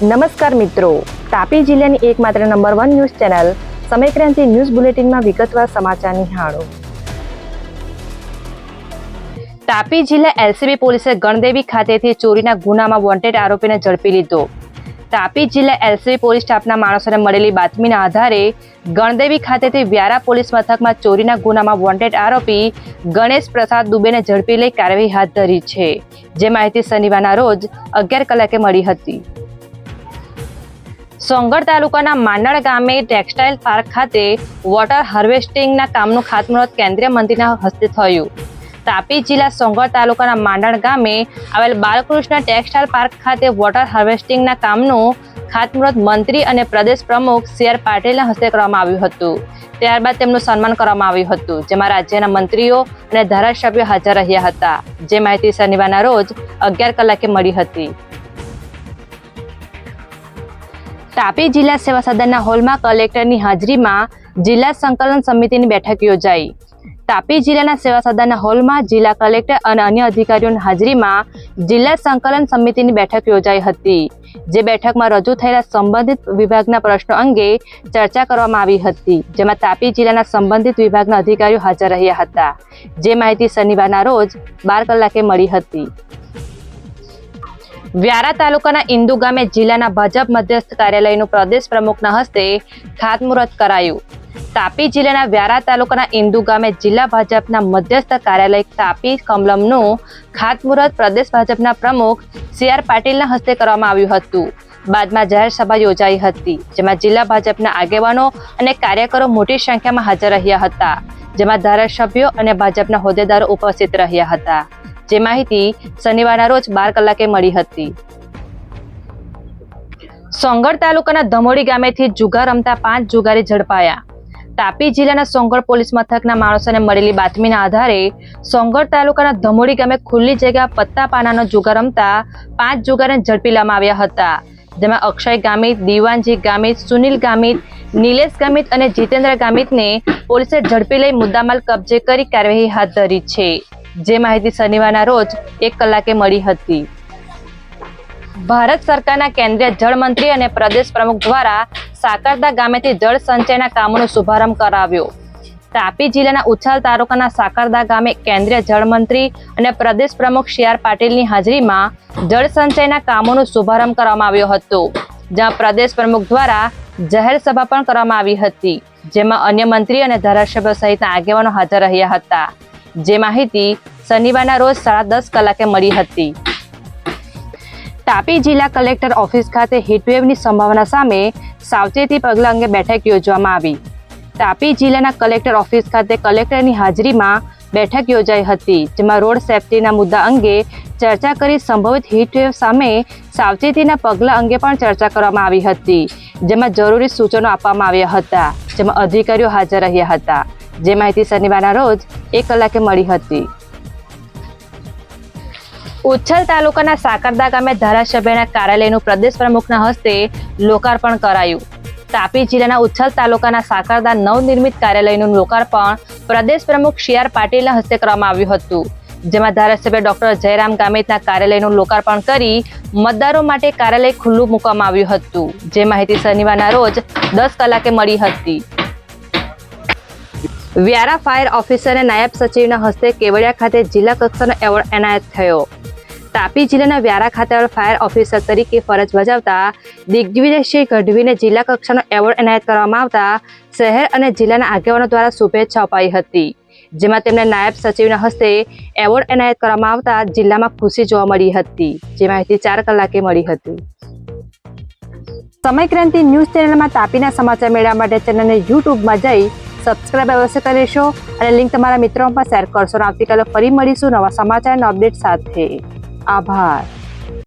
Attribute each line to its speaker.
Speaker 1: નમસ્કાર મિત્રો. તાપી જિલ્લાની એકમાત્ર number one news channel Samaykranti news બુલેટિનમાં વિગતવાર સમાચાર નિહાળો. તાપી જિલ્લા એલસીબી પોલીસે ગણદેવી ખાતેથી ચોરીના ગુનામાં વોન્ટેડ આરોપીને ઝડપી લીધો. તાપી જિલ્લા એલસીબી પોલીસ સ્ટાફના માણસોને મળેલી બાતમીના આધારે ગણદેવી ખાતેથી વ્યારા પોલીસ મથકમાં ચોરીના ગુનામાં વોન્ટેડ આરોપી ગણેશ પ્રસાદ દુબેને ઝડપી લઈ કાર્યવાહી હાથ ધરી છે. જે માહિતી શનિવારના રોજ અગિયાર કલાકે મળી હતી. સોંગઢ તાલુકાના માંડળ ગામે ટેક્સટાઇલ પાર્ક ખાતે વોટર હાર્વેસ્ટિંગના કામનું ખાતમુહૂર્ત કેન્દ્રીય મંત્રીના હસ્તે થયું. તાપી જિલ્લા સોંગઢ તાલુકાના માંડણ ગામે આવેલ બાલકૃષ્ણ ટેક્સટાઇલ પાર્ક ખાતે વોટર હાર્વેસ્ટિંગના કામનું ખાતમુહૂર્ત મંત્રી અને પ્રદેશ પ્રમુખ સી આર પાટીલના હસ્તે કરવામાં આવ્યું હતું. ત્યારબાદ તેમનું સન્માન કરવામાં આવ્યું હતું, જેમાં રાજ્યના મંત્રીઓ અને ધારાસભ્યો હાજર રહ્યા હતા. જે માહિતી શનિવારના રોજ અગિયાર કલાકે મળી હતી. તાપી જિલ્લા સેવા સદનના હોલમાં કલેક્ટરની હાજરીમાં જિલ્લા સંકલન સમિતિની બેઠક યોજાઈ. તાપી જિલ્લાના સેવા સદનના હોલમાં જિલ્લા કલેક્ટર અને અન્ય અધિકારીઓની હાજરીમાં જિલ્લા સંકલન સમિતિની બેઠક યોજાઈ હતી, જે બેઠકમાં રજૂ થયેલા સંબંધિત વિભાગના પ્રશ્નો અંગે ચર્ચા કરવામાં આવી હતી, જેમાં તાપી જિલ્લાના સંબંધિત વિભાગના અધિકારીઓ હાજર રહ્યા હતા. જે માહિતી શનિવારના રોજ બાર કલાકે મળી હતી. વ્યારા તાલુકાના ઇન્દુ ગામે જિલ્લાના ભાજપ મધ્યસ્થ કાર્યાલયનું પ્રદેશ પ્રમુખના હસ્તે ખાતમુહૂર્ત કરાયું. તાપી જિલ્લાના વ્યારા તાલુકાના ઇન્દુ ગામે જિલ્લા ભાજપના મધ્યસ્થ કાર્યાલય તાપી કમલમનું ખાતમુહૂર્ત પ્રદેશ ભાજપના પ્રમુખ સી આર પાટીલના હસ્તે કરવામાં આવ્યું હતું. બાદમાં જાહેર સભા યોજાઈ હતી, જેમાં જિલ્લા ભાજપના આગેવાનો અને કાર્યકરો મોટી સંખ્યામાં હાજર રહ્યા હતા, જેમાં ધારાસભ્યો અને ભાજપના હોદ્દેદારો ઉપસ્થિત રહ્યા હતા. જે માહિતી શનિવારના રોજ બાર કલાકે મળી હતી. સોંગઢ તાલુકાના ધમોડી ગામેથી જુગાર રમતા પાંચ જુગારી ઝડપાયા. તાપી જિલ્લાના સોંગડ પોલીસ મથકના માણસોને મળેલી બાતમીના આધારે સોંગઢ તાલુકાના ધમોડી ગામે ખુલ્લી જગ્યા પત્તા પાનાનો જુગાર રમતા પાંચ જુગારને ઝડપી લેવામાં આવ્યા હતા. જેમાં અક્ષય ગામિત, દીવાનજી ગામિત, સુનિલ ગામિત, નિલેશ ગામિત અને જીતેન્દ્ર ગામિતને પોલીસે ઝડપી લઈ મુદ્દામાલ કબજે કરી કાર્યવાહી હાથ ધરી છે. જે માહિતી શનિવારના રોજ એક કલાકે મળી હતી. ભારત સરકારના કેન્દ્રીય જળમંત્રી અને પ્રદેશ પ્રમુખ દ્વારા સાકરદા ગામેથી જળ સંચયના કામોનો શુભારંભ કરાવ્યો. તાપી જિલ્લાના ઉછાલ તાલુકાના સાકરદા ગામે કેન્દ્રીય જળમંત્રી અને પ્રદેશ પ્રમુખ સી આર પાટીલની હાજરીમાં જળ સંચયના કામોનો શુભારંભ કરવામાં આવ્યો હતો, જ્યાં પ્રદેશ પ્રમુખ દ્વારા જાહેર સભા પણ કરવામાં આવી હતી, જેમાં અન્ય મંત્રી અને ધારાસભ્યો સહિતના આગેવાનો હાજર રહ્યા હતા. જે માહિતી શનિવારના રોજ સાડા દસ કલાકે મળી હતી. તાપી જિલ્લા કલેક્ટર ઓફિસ ખાતે હીટવેવની સંભાવના સામે સાવચેતી પગલાં અંગે બેઠક યોજવામાં આવી. તાપી જિલ્લાના કલેક્ટર ઓફિસ ખાતે કલેક્ટરની હાજરીમાં બેઠક યોજાઈ હતી, જેમાં રોડ સેફટીના મુદ્દા અંગે ચર્ચા કરી સંભવિત હીટવેવ સામે સાવચેતીના પગલાં અંગે પણ ચર્ચા કરવામાં આવી હતી, જેમાં જરૂરી સૂચનો આપવામાં આવ્યા હતા, જેમાં અધિકારીઓ હાજર રહ્યા હતા. જે માહિતી શનિવારના રોજ એક કલાકે મળી હતી. ઉચ્છલ તાલુકાના સાકરદા ગામે ધારાસભ્યના કાર્યાલયનું પ્રદેશ પ્રમુખના હસ્તે લોકાર્પણ કરાયું. તાપી જિલ્લાના ઉચ્છલ તાલુકાના સાકરદા નવનિર્મિત કાર્યાલયનું લોકાર્પણ પ્રદેશ પ્રમુખ સી આર પાટીલના હસ્તે કરવામાં આવ્યું હતું. જેમાં ધારાસભ્ય ડોક્ટર જયરામ ગામિતના કાર્યાલયનું લોકાર્પણ કરી મતદારો માટે કાર્યાલય ખુલ્લું મૂકવામાં આવ્યું હતું. જે માહિતી શનિવારના રોજ દસ કલાકે મળી હતી. વ્યારા ફાયર ઓફિસરને નાયબ સચિવના હસ્તે કેવડિયા ખાતે જિલ્લા કક્ષાનો એવોર્ડ એનાયત થયો. તાપી જિલ્લાના વ્યારા ખાતે ફાયર ઓફિસર તરીકે ફરજ બજાવતા દિગ્વિજયસિંહ ગઢવીને જિલ્લા કક્ષાનો એવોર્ડ એનાયત કરવામાં આવતા શહેર અને જિલ્લાના આગેવાનો દ્વારા શુભેચ્છા અપાઈ હતી. જેમાં તેમને નાયબ સચિવના હસ્તે એવોર્ડ એનાયત કરવામાં આવતા જિલ્લામાં ખુશી જોવા મળી હતી. જે માહિતી ચાર કલાકે મળી હતી. સમયક્રાંતિ ન્યૂઝ ચેનલમાં તાપીના સમાચાર મેળવવા માટે ચેનલને યુટ્યુબમાં જઈ સબસ્ક્રાઇબ અવશ્ય કરીશો અને લિંક તમારા મિત્રો પણ શેર કરશો. અને આવતીકાલે ફરી મળીશું નવા સમાચાર અને અપડેટ સાથે. આભાર.